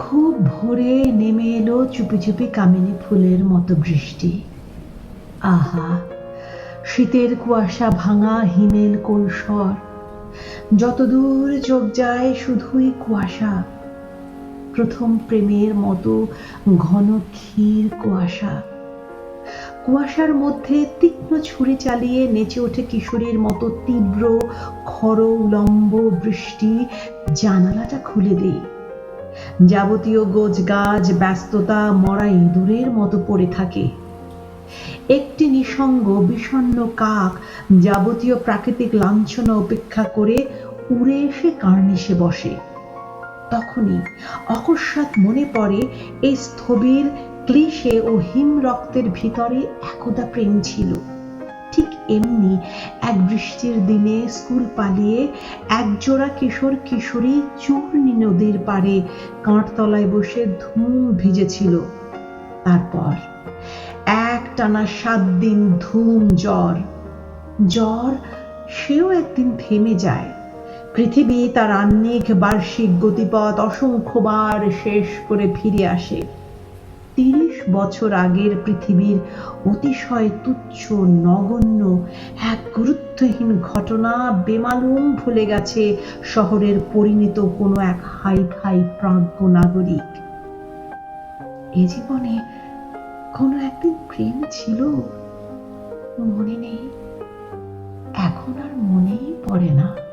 খুব ভোরে নেমে এলো চুপি চুপি কামিনী ফুলের মতো বৃষ্টি। আহা, শীতের কুয়াশা ভাঙা হিমেল কৈশোর যতদূর চোখ যায় শুধুই কুয়াশা। প্রথম প্রেমের মতো ঘন ক্ষীর কুয়াশা। কুয়াশার মধ্যে তীক্ষ্ণ ছুরি চালিয়ে নেচে ওঠে কিশোরীর মতো তীব্র খর উলম্ব বৃষ্টি। জানালাটা খুলে দেই। যাবতীয় গোজগাজ ব্যস্ততা মরা ইঁদুরের মতো পড়ে থাকে। একটি নিসঙ্গ, বিষণ্ণ কাক যাবতীয় প্রাকৃতিক লাঞ্ছনা উপেক্ষা করে উড়ে এসে কার্নিশে বসে। তখনই অকস্মাৎ মনে পড়ে এই স্থবির ক্লিশে ও হিম রক্তের ভিতরে একদা প্রেম ছিল। ঠিক এমনি এক বৃষ্টির দিনে স্কুল পালিয়ে একজোড়া কিশোর কিশোরী চূর্ণী নদীর পাড়ে কাঁটতলায় বসে ধুম ভিজেছিল। তারপর এক টানা সাত দিন ধুম জ্বর। জ্বর, সেও একদিন থেমে যায়। পৃথিবী তার আহ্নিক বার্ষিক গতিপথ অসংখ্যবার শেষ করে ফিরে আসে। তিরিশ বছর আগের পৃথিবীর অতিশয় তুচ্ছ, নগণ্য এক গুরুত্বহীন ঘটনা বেমালুম ভুলে গেছে শহরের পরিণত কোনো এক হাই ফাই প্রাজ্ঞ নাগরিক। এ জীবনে কোনো একদিন প্রেম ছিল? মনে নেই। এখন আর মনেই পড়ে না।